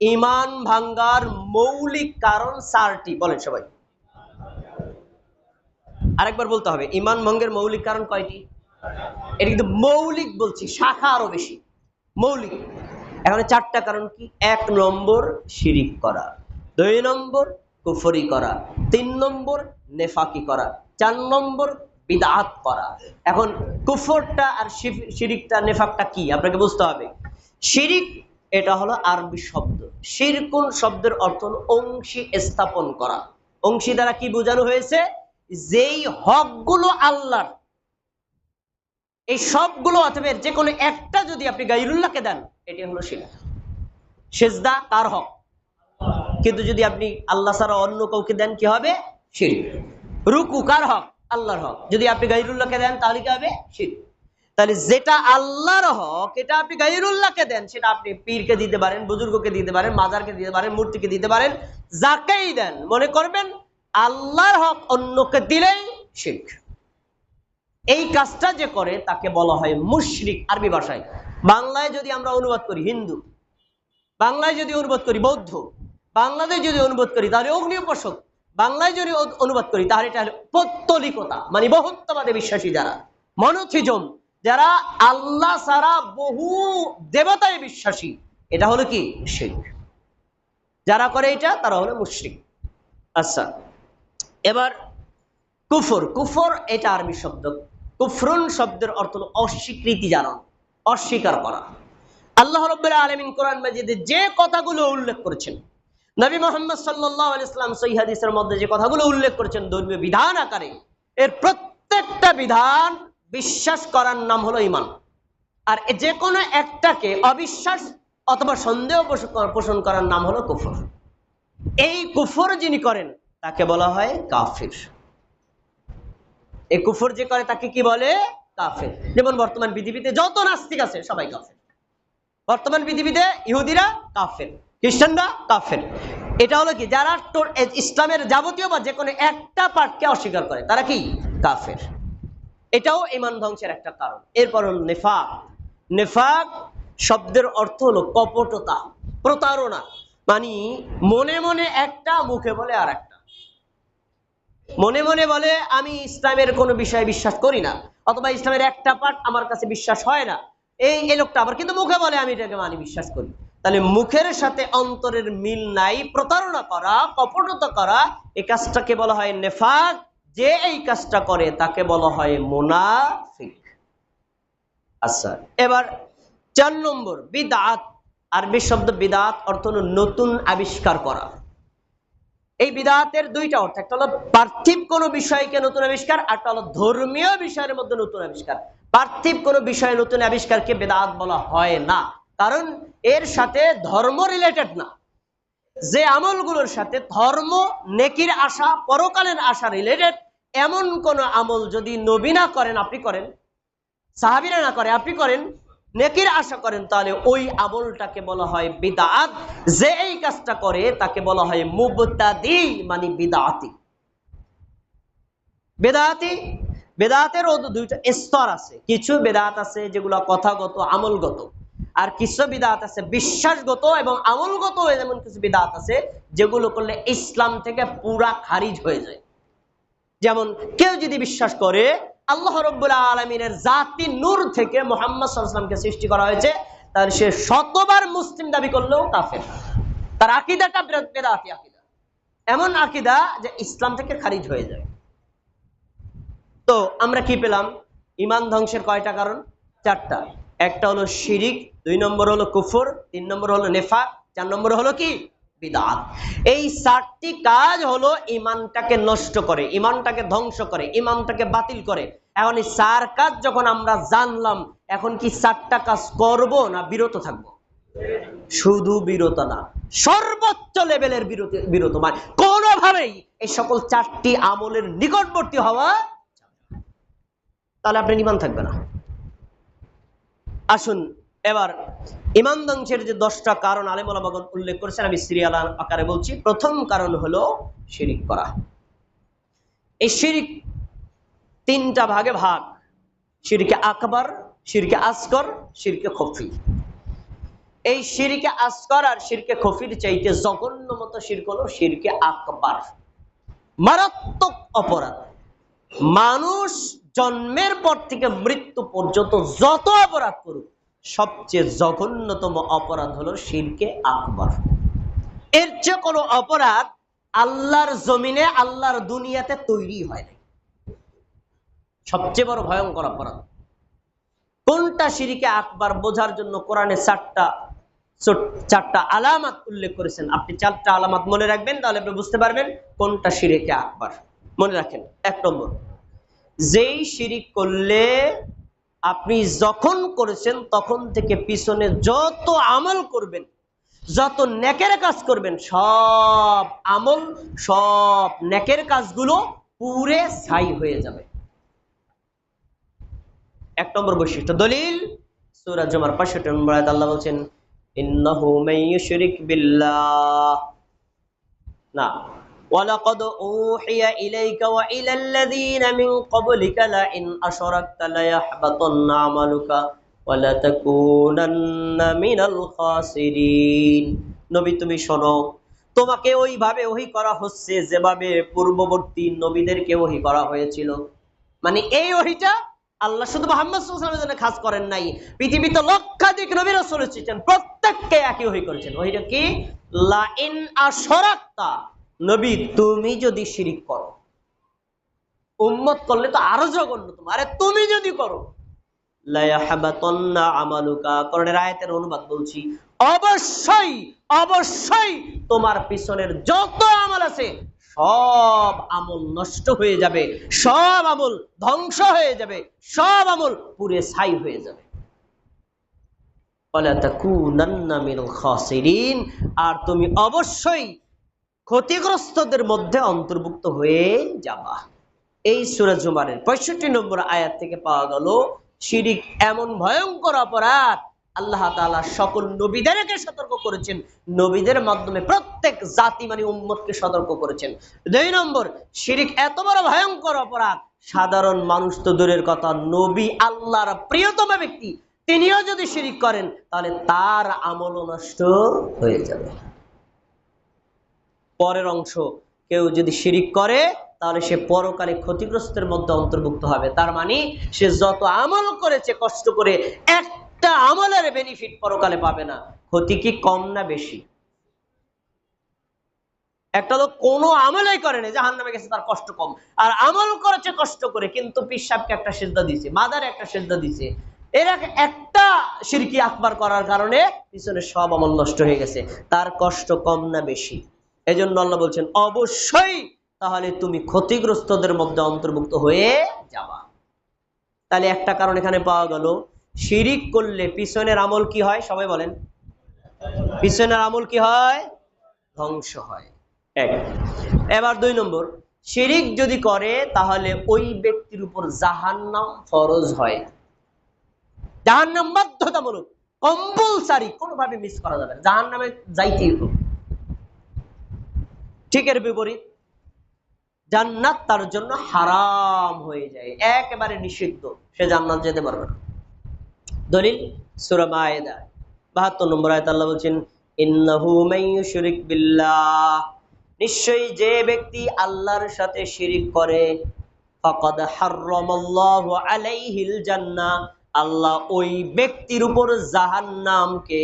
ইমান ভাঙ্গার মৌলিক কারণ চারটি। বলেন সবাই। আরেকবার বলতে হবে, ইমান ভঙ্গের মৌলিক কারণ কয়টি? এটা কিন্তু মৌলিক বলছি, শাখা আরও বেশি, মৌলিক। এখানে চারটা কারণ কি? এক নম্বর, শিরিক করা। দুই নম্বর, কুফরি করা। তিন নম্বর, নেফাকি করা। চার নম্বর, বিদাত করা। এখন কুফরটা আর শিরিকটা, নেফাকটা কি? আপনাকে বুঝতে হবে। শিরিক এটা হলো আরবি শব্দ। শিরকুন শব্দের অর্থ হলো অংশী স্থাপন করা। অংশী দ্বারা কি বোঝানো হয়েছে? যেই হকগুলো আল্লাহর, এই সবগুলো অথবা যে কোনো একটা যদি আপনি গাইরুল্লাহকে দেন, এটি হলো শিরক সেজদা কার হক? কিন্তু যদি আপনি আল্লাহ ছাড়া অন্য কাউকে দেন, কি হবে? শিরিক রুকু কার হক? আল্লাহর হক। যদি আপনি গাইরুল্লাহকে দেন, তাহলে কি হবে? শিরিক তাহলে যেটা আল্লাহর হক, এটা আপনি গাইরুল্লাহকে দেন, সেটা আপনি পীরকে দিতে পারেন, বুজুর্গকে দিতে পারেন, মাজারকে দিতে পারেন, মূর্তিকে দিতে পারেন, যাকেই দেন, মনে করবেন আল্লাহর হক অন্যকে দিলেই শিরক। এই কাজটা যে করে, তাকে বলা হয় মুশরিক আরবি ভাষায়। বাংলায় যদি আমরা অনুবাদ করি, হিন্দু। বাংলায় যদি অনুবাদ করি, বৌদ্ধ। বাংলাদেশ যদি অনুবাদ করি, তাহলে অগ্নি উপাসক বাংলায় যদি অনুবাদ করি, তাহলে এটা পত্তলিকতা মানে বহুত্ববাদে বিশ্বাসী যারা। মনোথিজম যারা আল্লাহ ছাড়া বহু দেবতায় বিশ্বাসী, এটা হলো কি? শিরক যারা করে এটা, তারা হলো মুশরিক। আচ্ছা এবার কুফর। কুফর এটা আরবি শব্দ। কুফরুন শব্দের অর্থ হলো অস্বীকৃতি জানানো, অস্বীকার করা। আল্লাহ রব্বুল্লাহ আলমিন কোরআন মাজিদে যে কথাগুলো উল্লেখ করেছেন, নবী মোহাম্মদ সাল্লাহ ইসলাম সৈহাদিসের মধ্যে যে কথাগুলো উল্লেখ করেছেন ধর্মীয় বিধান আকারে, এর প্রত্যেকটা বিধান বিশ্বাস করার নাম হলো ইমান আর যে কোনো একটাকে অবিশ্বাস অথবা সন্দেহ পোষ- পোষণ করার নাম হলো কুফর। এই কুফর যিনি করেন, তাকে বলা হয় কাফির। এই কুফর যে করে, তাকে কি বলে? কাফের। যেমন বর্তমান পৃথিবীতে যত নাস্তিক আছে, সবাই কাফের। বর্তমান পৃথিবীতে ইহুদিরা কাফের, খ্রিস্টানরা কাফের। এটা হলো কি? যারা ইসলামের যাবতীয় বা যে কোনো একটা পার্টকে অস্বীকার করে, তারা কি? কাফের। এটাও ইমান ধ্বংসের একটা কারণ। এরপর নেফাক। নেফাক শব্দের অর্থ হলো কপটতা, প্রতারণা মানে মনে মনে একটা, মুখে বলে আর একটা মনে মনে বলে, আমি ইসলামের কোনো বিষয়ে বিশ্বাস করি না, অথবা ইসলামের একটা পার্ট আমার কাছে বিশ্বাস হয় না। এই এই লোকটা আবার কিন্তু মুখে বলে, আমি এটাকে মানি বিশ্বাস করি। তাহলে মুখের সাথে অন্তরের মিল নাই, প্রতারণা করা, কপটতা করা এই কাজটাকে বলা হয় নেফাক। যে এই কাজটা করে, তাকে বলা হয় মুনাফিক। আচ্ছা এবার চার নম্বর, বিদাত। আরবি শব্দ বিদাত অর্থ নতুন আবিষ্কার করা। এই বিদাতের দুইটা অর্থ, একটা হলো পার্থিব কোনো বিষয়কে নতুন আবিষ্কার, আর একটা হলো ধর্মীয় বিষয়ের মধ্যে নতুন আবিষ্কার। পার্থিব কোনো বিষয়ে নতুন আবিষ্কারকে বেদাত বলা হয় না, কারণ এর সাথে ধর্ম রিলেটেড না। যে আমলগুলোর সাথে ধর্ম, নেকির আশা, পরকালের আশা রিলেটেড এমন কোন আমল যদি নবী না করেন, আপনি করেন? সাহাবিরা না করে, আপনি করেন? নেকির আশা করেন, তাহলে ওই আমলটাকে বলা হয় বিদাত। যে এই কাজটা করে, তাকে বলা হয় মুবতাদি মানে বিদাতি। বেদাতি? বেদাতের দুইটা স্তর আছে। কিছু বেদাত আছে যেগুলো কথাগত, আমলগত। আর কিছু বিদাত আছে বিশ্বাসগত এবং আমলগত, এমন কিছু বিদাত আছে যেগুলো করলে ইসলাম থেকে পুরা খারিজ হয়ে যায়। যেমন কেউ যদি বিশ্বাস করে, আল্লাহ রব্বুল্লাহ আলমিনের জাতি নূর থেকে মোহাম্মদ সাল্লামকে সৃষ্টি করা হয়েছে, তাহলে সে শতবার মুসলিম দাবি করলেও কাফের। তার আকিদাটা বেদাতি আকিদা। এমন আকিদা যে ইসলাম থেকে খারিজ হয়ে যায়। তো আমরা কি পেলাম? ইমান ধ্বংসের কয়টা কারণ? চারটা। একটা হলো শিরিক, দুই নম্বর হলো কুফর, তিন নম্বর হলো নেফা চার নম্বর হলো কি? বিদাত। এই চারটি কাজ হলো ইমানটাকে নষ্ট করে, ইমানটাকে ধ্বংস করে, ইমানটাকে বাতিল করে। এখন এই চার কাজ যখন আমরা জানলাম, এখন কি চারটা কাজ করব না বিরত থাকব? শুধু বিরত না, সর্বোচ্চ লেভেলের বিরত মানে কোনোভাবেই এই সকল চারটি আমলের নিকটবর্তী হওয়া তাহলে আপনার ইমান থাকবে না। আসুন এবার ইমান ধ্বংসের যে দশটা কারণ আলেমুলামাগন উল্লেখ করেছেন, আমি সিরিয়াল আকারে বলছি। প্রথম কারণ হলো শিরিক করা। এই শিরিক তিনটা ভাগে ভাগ। শিরকে আকবর, শিরকে আসকর শিরকে খফি। এই শিরকে আসকর আর শিরকে খফির চাইতে জঘন্য মতো শিরক হলো শিরকে আকবর। মারাত্মক অপরাধ। মানুষ জন্মের পর থেকে মৃত্যু পর্যন্ত যত অপরাধ করুক সবচেয়ে জঘন্যতম অপরাধ হলো শিরকে আকবার। এর চেয়ে কোনো অপরাধ আল্লাহর জমিনে, আল্লাহর দুনিয়াতে তৈরি হয় সবচেয়ে বড় ভয়ঙ্কর অপরাধ। কোনটা শিরিকে আকবার বোঝার জন্য কোরআনে চারটা চারটা আলামাত উল্লেখ করেছেন? আপনি চারটা আলামাত মনে রাখবেন, তাহলে আপনি বুঝতে পারবেন কোনটা শিরিকে আকবার। মনে রাখেন, এক নম্বর। যেই শিরিক করলে আপনি যখন করেছেন, তখন থেকে পিছনে যত আমল করবেন, যত নেকের কাজ করবেন, সব আমল, সব নেকের কাজগুলো পুরে ছাই হয়ে যাবে। এক নম্বর বৈশিষ্ট্য, দলিল। সূরা জুমার 65 নম্বর আল্লাহ বলছেন না ولقد أوحي إليك وإلى الذين من قبلك لئن أشركت ليحبطن عملك ولتكونن من الخاسرين নবী তুমি শোনো তোমাকে ওইভাবে ওহি করা হচ্ছে যেভাবে পূর্ববর্তী নবীদেরকে ওহি করা হয়েছিল মানে এই ওহিটা আল্লাহ শুধু মোহাম্মদ সাল্লাল্লাহু জন্য খাস করেন নাই পৃথিবীতে লক্ষাধিক নবী রাসূল এসেছেন প্রত্যেককে একই ওহি করেছেন ওহিটা কি লা ইন আশরাকতা নবী, তুমি যদি শিরিক করো, উম্মত করলে তো আরও জঘন্যতম। আরে তুমি যদি করো অনুবাদ বলছি, অবশ্যই অবশ্যই তোমার পিছনের যত আমল আছে, সব আমল নষ্ট হয়ে যাবে, সব আমল ধ্বংস হয়ে যাবে, সব আমল পুরে ছাই হয়ে যাবে। আর তুমি অবশ্যই ক্ষতিগ্রস্তদের মধ্যে অন্তর্ভুক্ত হয়ে যাবা এই সূরা জুমারের পঁয়ষট্টি নম্বর আয়াত থেকে পাওয়া গেল, শিরিক এমন ভয়ঙ্কর অপরাধ, আল্লাহ তাআলা সকল নবীদেরকে সতর্ক করেছেন। নবীদের মাধ্যমে প্রত্যেক জাতি মানে উম্মতকে সতর্ক করেছেন। দুই নম্বর, শিরিক এত বড় ভয়ঙ্কর অপরাধ, সাধারণ মানুষ তো দূরের কথা, নবী আল্লাহর প্রিয়তম ব্যক্তি, তিনিও যদি শিরিক করেন, তাহলে তার আমল নষ্ট হয়ে যাবে। পরের অংশ কেউ যদি শিরিক করে, তাহলে সে পরকালে ক্ষতিগ্রস্তের মধ্যে অন্তর্ভুক্ত হবে। তার মানে সে যত আমল করেছে, কষ্ট করে একটা আমলের বেনিফিট পরকালে পাবে না। ক্ষতি কি কম না বেশি? একটা লোক কোনো আমলই করেনি জাহান নামে গেছে, তার কষ্ট কম। আর আমল করেছে, কষ্ট করে, কিন্তু পিসাবকে একটা সেজদা দিছে, মাদার একটা সেজদা দিছে। এর এক- একটা সিরকি আকবার করার কারণে পিছনে সব আমল নষ্ট হয়ে গেছে। তার কষ্ট কম না বেশি? এজন্য আল্লাহ বলছেন, অবশ্যই তাহলে তুমি ক্ষতিগ্রস্তদের মধ্যে অন্তর্ভুক্ত হয়ে যাবা। তাহলে একটা কারণ এখানে পাওয়া গেল, শিরিক করলে পিছনের আমল কি হয়? সবাই বলেন। পিছনের আমল কি হয়? ধ্বংস হয়। এক। এবার দুই নম্বর, শিরিক যদি করে তাহলে ওই ব্যক্তির উপর জাহান্নাম ফরজ হয়। জাহান্নাম বাধ্যতামূলক কম্পালসারি কোনোভাবে মিস করা যাবে জাহান্নামে যাইতেই হবে। ঠিক এর বিপরীত। জান্নাত তার জন্য হারাম হয়ে যায়, একেবারে নিষিদ্ধ। সে জান্নাত যেতে পারবে না। দলিল সূরা মায়েদা, বাহাত্তর নম্বর আল্লাহ বলছেন নিশ্চয়ই যে ব্যক্তি আল্লাহর সাথে শিরিক করে আল্লাহ ওই ব্যক্তির উপর জাহান্নামকে,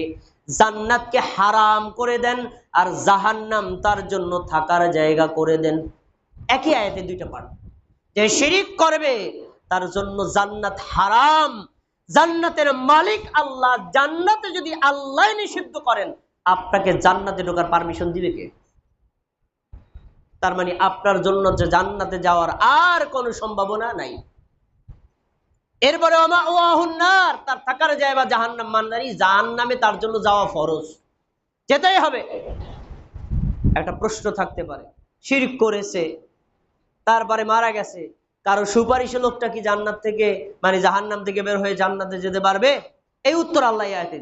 জান্নাতকে হারাম করে দেন আর জাহান্নাম তার জন্য থাকার জায়গা করে দেন। একই আয়াতে দুইটা পাঠ। যে শিরিক করবে, তার জন্য জান্নাত হারাম। জান্নাতের মালিক আল্লাহ, জান্নাতে যদি আল্লাহ নিষিদ্ধ করেন, আপনাকে জান্নাতে ঢোকার পারমিশন দিবে কে? তার মানে আপনার জন্য যে জান্নাতে যাওয়ার আর কোনো সম্ভাবনা নাই। এরপরে আমা ওয়াহুন্নার তার থাকার জায়গা জাহান্নাম মান্নারি জাহান্নামে তার জন্য যাওয়া ফরজ। যেতেই হবে। একটা প্রশ্ন থাকতে পারে। শিরক করেছে, তারপরে মারা গেছে। কারও সুপারিশে লোকটা কি জান্নাত থেকে মানে জাহান্নাম থেকে বের হয়ে জান্নাতে যেতে পারবে? এই উত্তর আল্লাহ আয়াতে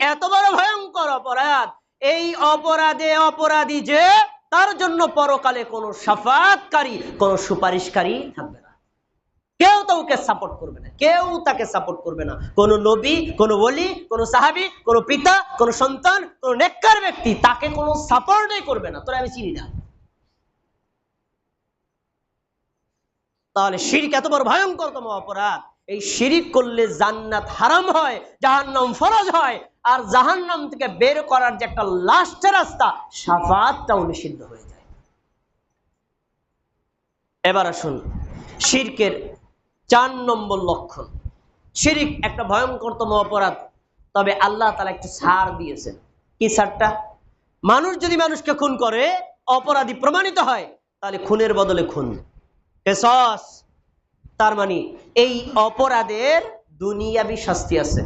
এত বড় ভয়ঙ্কর অপরাধ। এই অপরাধে অপরাধী যে, তার জন্য পরকালে কোনো সাফাতকারী, কোনো সুপারিশকারী থাকবে কেউ তো ওকে সাপোর্ট করবে না। কেউ তাকে সাপোর্ট করবে না। কোন নবী, কোন ওলি, কোন সাহাবি, কোন পিতা, কোন সন্তান, কোন নেককার ব্যক্তি তাকে কোনো সাপোর্টই করবে না। তোরা আমি চিনি না। তাহলে শিরিক এত বড় ভয়ঙ্করতম অপরাধ। এই শিরিক করলে জান্নাত হারাম হয়, জাহান্নাম ফরজ হয়, আর জাহান্নাম থেকে বের করার যে একটা লাস্ট রাস্তা, সাফাতটাও নিষিদ্ধ হয়ে যায়। এবার আসুন, শিরকের চার নম্বর লক্ষণ। শিরিক একটা ভয়ঙ্করতম অপরাধ, তবে আল্লাহ তালা একটু ছাড় দিয়েছেন। কি ছাড়টা মানুষ যদি মানুষকে খুন করে, অপরাধী প্রমাণিত হয়, তাহলে খুনের বদলে খুন। কেসস তার মানে এই অপরাধের দুনিয়াবি শাস্তি আছে।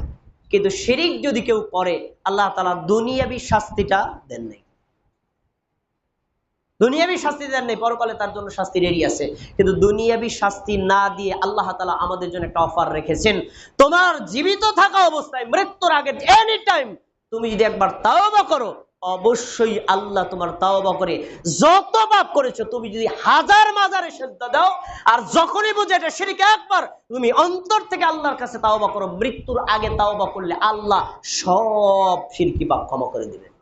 কিন্তু শিরিক যদি কেউ করে, আল্লাহ তালা দুনিয়াবি শাস্তিটা দেন নাই। দুনিয়াবি শাস্তি দেন নেই, পরকালে তার জন্য শাস্তি রেডি আছে। কিন্তু দুনিয়াবি শাস্তি না দিয়ে আল্লাহ তালা আমাদের জন্য একটা অফার রেখেছেন। তোমার জীবিত থাকা অবস্থায় মৃত্যুর আগে এনি টাইম তুমি যদি একবার তাওবা করো, অবশ্যই আল্লাহ তোমার তাওবা করে যত পাপ করেছ, তুমি যদি হাজার মাজারে সেদ্ধা দাও, আর যখনই বুঝে এটা শিরিক একবার, তুমি অন্তর থেকে আল্লাহর কাছে তাওবা করো, মৃত্যুর আগে তাওবা করলে আল্লাহ সব শিরকি পাপ ক্ষমা করে দিবেন।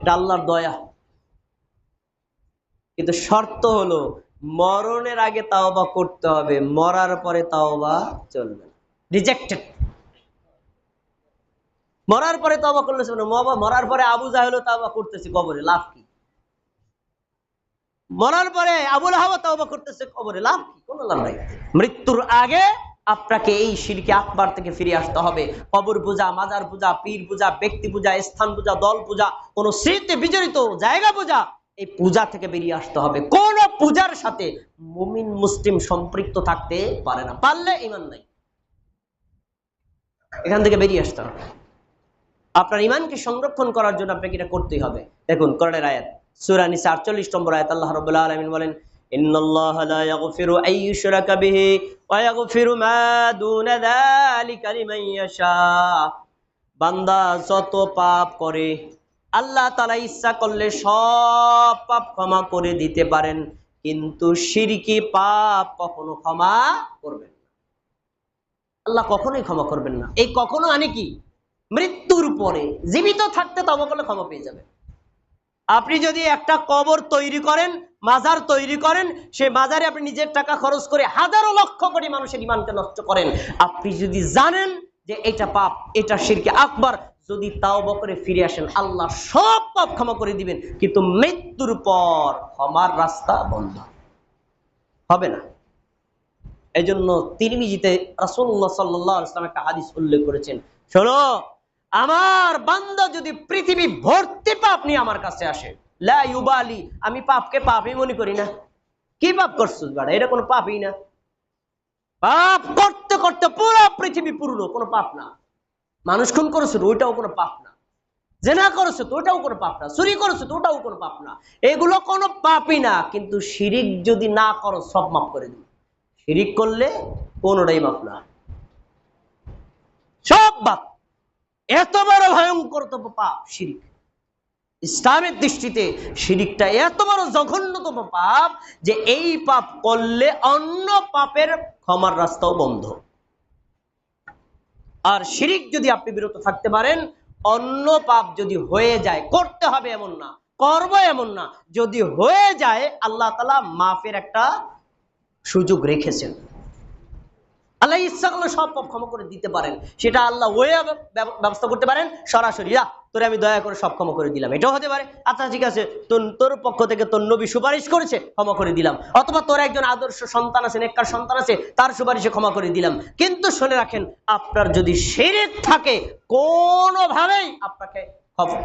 এটা আল্লাহর দয়া। কিন্তু শর্ত হলো, মরণের আগে তাওবা করতে হবে, মরার পরে তাওবা চলবে রিজেক্টেড মরার পরে তাওবা করলে চলবে মরার পরে আবু জাহেলও তাওবা করতেছে কবরে, লাভ কি? মরার পরে আবুল হাওয়া তাওবা করতেছে কবরে, লাভ কি? কোনো লাভ নাই। মৃত্যুর আগে আপনাকে এই শিরকে আকবার থেকে ফিরে আসতে হবে। কবর পূজা, মাজার পূজা, পীর পূজা, ব্যক্তি পূজা, স্থান পূজা, দল পূজা, কোন স্মৃতি বিজড়িত, জায়গা পূজা এই পূজা থেকে বেরিয়ে আসতে হবে। কোন পূজার সাথে মুমিন, মুসলিম সম্পৃক্ত থাকতে পারে না। পারলে ইমান নাই। এখান থেকে বেরিয়ে আসতে হবে। আপনার ইমানকে সংরক্ষণ করার জন্য আপনাকে এটা করতেই হবে। দেখুন করণের আয়াত, সূরা নিসা 48 নম্বর আয়াত, আল্লাহ রাব্বুল আলামিন বলেন বান্দা যত পাপ করে আল্লাহ তাআলা ইচ্ছা করলে সব পাপ ক্ষমা করে দিতে পারেন, কিন্তু শিরকি পাপ কখনো ক্ষমা করবেন আল্লাহ কখনোই ক্ষমা করবেন না। এই কখনো আনে কি? মৃত্যুর পরে জীবিত থাকতে তবা করলে ক্ষমা পেয়ে যাবে আপনি যদি একটা কবর তৈরি করেন, মাজার তৈরি করেন, সে মাজারে আপনি নিজের টাকা খরচ করে হাজারো লক্ষ কোটি মানুষের ইমানকে নষ্ট করেন। আপনি যদি জানেন যে এটা পাপ, এটা শিরকে আকবার যদি তাও করে ফিরে আসেন, আল্লাহ সব পাপ ক্ষমা করে দিবেন, কিন্তু মৃত্যুর পর ক্ষমার রাস্তা বন্ধ। হবে না। এই জন্য তিরমিজিতে রাসূলুল্লাহ সাল্লাল্লাহু আলাইহি একটা হাদিস উল্লেখ করেছেন। শোনো, আমার বান্দা যদি পৃথিবী ভর্তি পাপ নিয়ে আমার কাছে আসে, লা ইউবালি, আমি পাপকে পাপই মনে করি না। কি পাপ করছিস বাড়া, এটা কোনো পাপই না। পাপ করতে করতে পুরো পৃথিবী পূর্ণ কোনো পাপ না। মানুষ খুন করেছে তো ওইটাও কোনো পাপ না। জেনা করেছে তো ওটাও কোনো পাপ না। চুরি করেছে তো ওটাও কোনো পাপ না। এগুলো কোনো পাপই না, কিন্তু শিরিক যদি না করো, সব মাফ করে দিবে। শিরিক করলে কোনোটাই মাফ না। সব বাপ এত বড় ভয়ঙ্কর তম পাপ শিরিক। ইসলামের দৃষ্টিতে শিরিকটা এত বড় জঘন্যতম পাপ যে এই পাপ করলে অন্য পাপের ক্ষমার রাস্তাও বন্ধ। আর শিরিক যদি আপনি বিরত থাকতে পারেন, অন্য পাপ যদি হয়ে যায়, করতে হবে এমন না, করব এমন না। যদি হয়ে যায়, আল্লাহ তালা মাফের একটা সুযোগ রেখেছেন। আল্লাহ ইচ্ছা করলে সব পাপ ক্ষমা করে দিতে পারেন। সেটা আল্লাহ ওয়ে ব্যবস্থা করতে পারেন, সরাসরি তোরে আমি দয়া করে সব ক্ষমা করে দিলাম। এটাও হতে পারে। আচ্ছা ঠিক আছে। তোর তোর পক্ষ থেকে তোর নবী সুপারিশ করেছে, ক্ষমা করে দিলাম। অথবা তোর একজন আদর্শ সন্তান আছে, নেককার সন্তান আছে, তার সুপারিশে ক্ষমা করে দিলাম। কিন্তু শুনে রাখেন, আপনার যদি শিরিক থাকে, কোনোভাবেই আপনাকে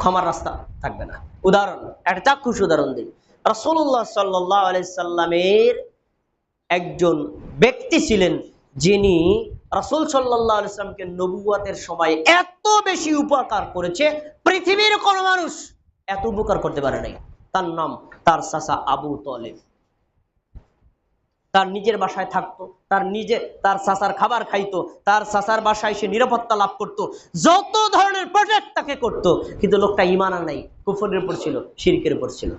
ক্ষমার রাস্তা থাকবে না। উদাহরণ, একটা চাক্ষুষ উদাহরণ দিই। রাসূলুল্লাহ সাল্লাহ আলাইসাল্লামের একজন ব্যক্তি ছিলেন, যিনি রাসূল সাল্লাহ আলাইসলামকে নবুয়াতের সময় এত বেশি উপকার করেছে, পৃথিবীর কোনো মানুষ এত উপকার করতে পারে নাই। তার নাম তার চাচা আবু তলেব। তার নিজের বাসায় থাকতো, তার নিজে, তার চাচার খাবার খাইতো, তার চাচার বাসায় সে নিরাপত্তা লাভ করত, যত ধরনের প্রজেক্ট তাকে করতো, কিন্তু লোকটা ইমান নাই, কুফরের উপর ছিল, শিরকের উপর ছিল।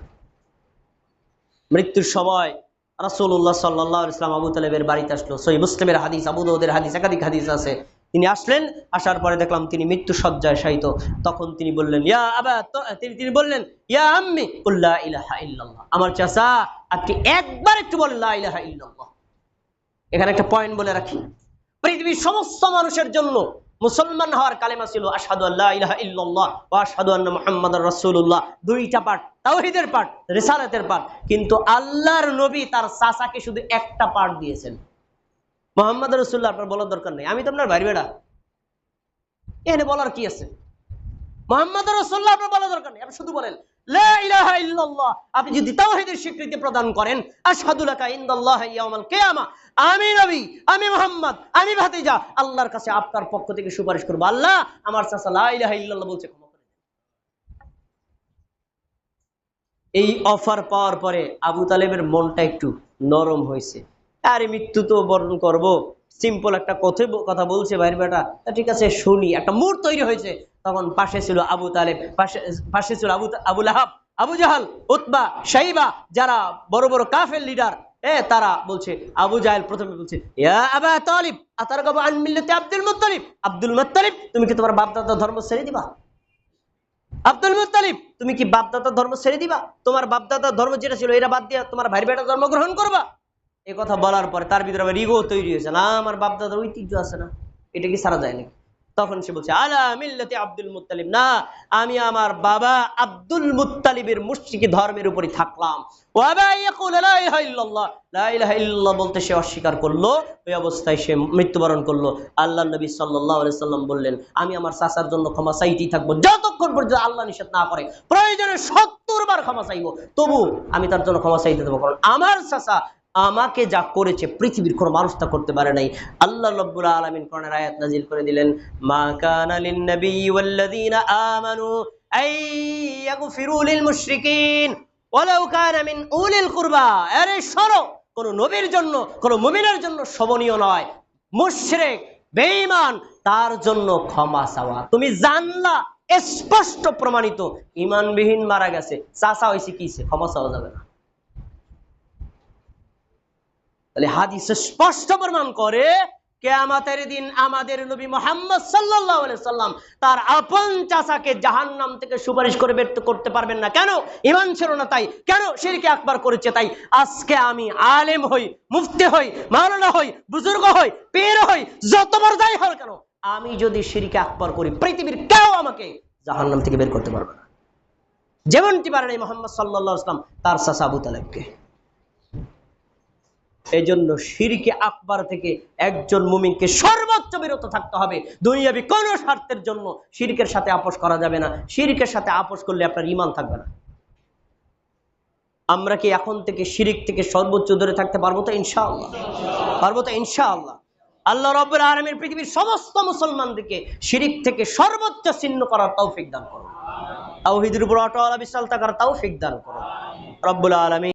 মৃত্যুর সময় রাসূলুল্লাহ সাল্লাল্লাহু আলাইহি ইসলাম আবু তালেবের বাড়িতে আসলো। সহি মুসলিমের হাদিস, আবু দাউদের হাদিস, একাধিক হাদিস আছে। তিনি আসলেন, আসার পরে দেখলাম তিনি মৃত্যু সজ্জায় শায়িত। তখন তিনি বললেন, ইয়া আবা তিনি তিনি বললেন, ইয়া আম্মি কুল্লা ইলাহা ইল্লাল্লাহ। আমার চাচা, আপনি একবার একটু বলেন ইলাহা ইল্লাল্লাহ। এখানে একটা পয়েন্ট বলে রাখি। পৃথিবীর সমস্ত মানুষের জন্য মুসলমান হওয়ার কালেমা ছিল, আশহাদু আল্লাহ ওয়া আশহাদু আন্না মুহাম্মাদার রাসূলুল্লাহ দুইটা পাঠ, তাওহীদের পাঠ, রিসালাতের পাঠ। কিন্তু আল্লাহর নবী তার চাচাকে শুধু একটা পাঠ দিয়েছেন। মোহাম্মদ রসুল্লাহ আপনার বলার দরকার নেই। আমি তো আপনার ভাই বেড়া। এখানে বলার কি আছে? মোহাম্মদ রসুল্লাহ আপনার বলার দরকার নেই। আপনি শুধু বলেন আপনি যদি তাওহীদের স্বীকৃতি প্রদান করেন আমি নবী, আমি মোহাম্মদ, আমি ভাতিজা, আল্লাহর কাছে আপনার পক্ষ থেকে সুপারিশ করব, আল্লাহ আমার বলছে এই অফার পাওয়ার পরে আবু তালেবের মনটা একটু নরম হয়েছে। আরে মৃত্যু তো বরণ করব সিম্পল একটা কথা কথা বলছে ভাইয়ের বেটা। ঠিক আছে, শুনি, একটা মুড তৈরি হয়েছে। তখন পাশে ছিল আবু তালেব, পাশে ছিল Abu Abu Lahab, Abu Jahl, Utba, Shaiba, যারা বড় বড় কাফের লিডার এ তারা বলছে, আবু জাহেল প্রথমে বলছে আব্দুল মুত্তালিব। আব্দুল মুত্তালিব, তুমি কি তোমার বাপদাদা ধর্ম ছেড়ে দিবা? আব্দুল মুত্তালিব, তুমি কি বাপদাদার ধর্ম ছেড়ে দিবা? তোমার বাপদাদার ধর্ম যেটা ছিল, এটা বাদ দিয়ে তোমার ভাই বেটা ধর্ম গ্রহণ করবা? এ কথা বলার পরে তার ভিতরে আবার ইগো তৈরি হয়েছে, না, আমার বাপদাদার ঐতিহ্য আছে না, এটা কি সারা যায় নাকি? তখন সে বলছে, আলা আব্দুল মুত্তালিব। না, আমি আমার বাবা আব্দুল মুত্তালিবের মুশরিকি ধর্মের উপরই থাকলাম। বলতে সে অস্বীকার করল, ওই অবস্থায় সে মৃত্যুবরণ করল। আল্লাহ নবী সাল্লাম বললেন, আমি আমার চাচার জন্য ক্ষমা চাইতেই থাকব, যতক্ষণ পর্যন্ত আল্লাহ নিষেধ না করে। প্রয়োজনে সত্তর বার ক্ষমা চাইব। তবু আমি তার জন্য ক্ষমা চাইতে দেবো, কারণ আমার চাচা আমাকে যা করেছে পৃথিবীর কোনো মানুষ তা করতে পারে নাই। আল্লাহ রব্বুল আলামিন কোরআনের আয়াত নাজিল করে দিলেন, মা কানা লিন নবী ওয়াল্লাযীনা আমানু আই ইয়াগফিরু লিল মুশরিকিন ওয়ালাউ কানা মিন উলিল কুরবা। আরে শোনো, কোন নবীর জন্য, কোন মুমিনের জন্য শোভনীয় নয়। মুশরিক, বেঈমান, তার জন্য ক্ষমা চাওয়া। তুমি জানলা, স্পষ্ট প্রমাণিত। ইমানবিহীন মারা গেছে। চাচা হয়েছে কিছে ক্ষমা চাওয়া যাবে না। তাহলে হাদিসে স্পষ্ট প্রমাণ করে কেয়ামাতের দিন আমাদের নবী মোহাম্মদ আলাইহি সাল্লাম তার আপন চাচাকে জাহান্নাম থেকে সুপারিশ করে বের করতে পারবেন না। কেন? ইমান ছিল না তাই। কেন? শিরকে আকবার করেছে তাই। আজকে আমি আলেম হই, মুফতি হই, মাওলানা হই, বুজুর্গ হই, পীর হই, যত যাই হল কেন? আমি যদি শিরকে আকবার করি, পৃথিবীর কেউ আমাকে জাহান্নাম থেকে বের করতে পারবে না। যেমনটি পারেন এই মোহাম্মদ সাল্লাল্লাহু আলাইহি সাল্লাম, তার আবু তালেবকে। এই জন্য শিরকে আকবার থেকে একজন মুমিনকে সর্বোচ্চ বিরত থাকতে হবে। দুনিয়াবি কোন স্বার্থের জন্য শিরকের সাথে আপোষ করা যাবে না। শিরকের সাথে আপোষ করলে আপনার ইমান থাকবে না। আমরা কি এখন থেকে শিরিক থেকে সর্বোচ্চ দূরে থাকতে পারব তো? ইনশাআল্লাহ। পারব তো? ইনশাআল্লাহ। আল্লাহ রব্বুল আলমীর পৃথিবীর সমস্ত মুসলমানদেরকে শিরিক থেকে সর্বোচ্চ ছিন্ন করার তৌফিক দান করো তাওহিদের উপর অটল বিশাল থাকার তৌফিক দান করো রব্বুল আলমী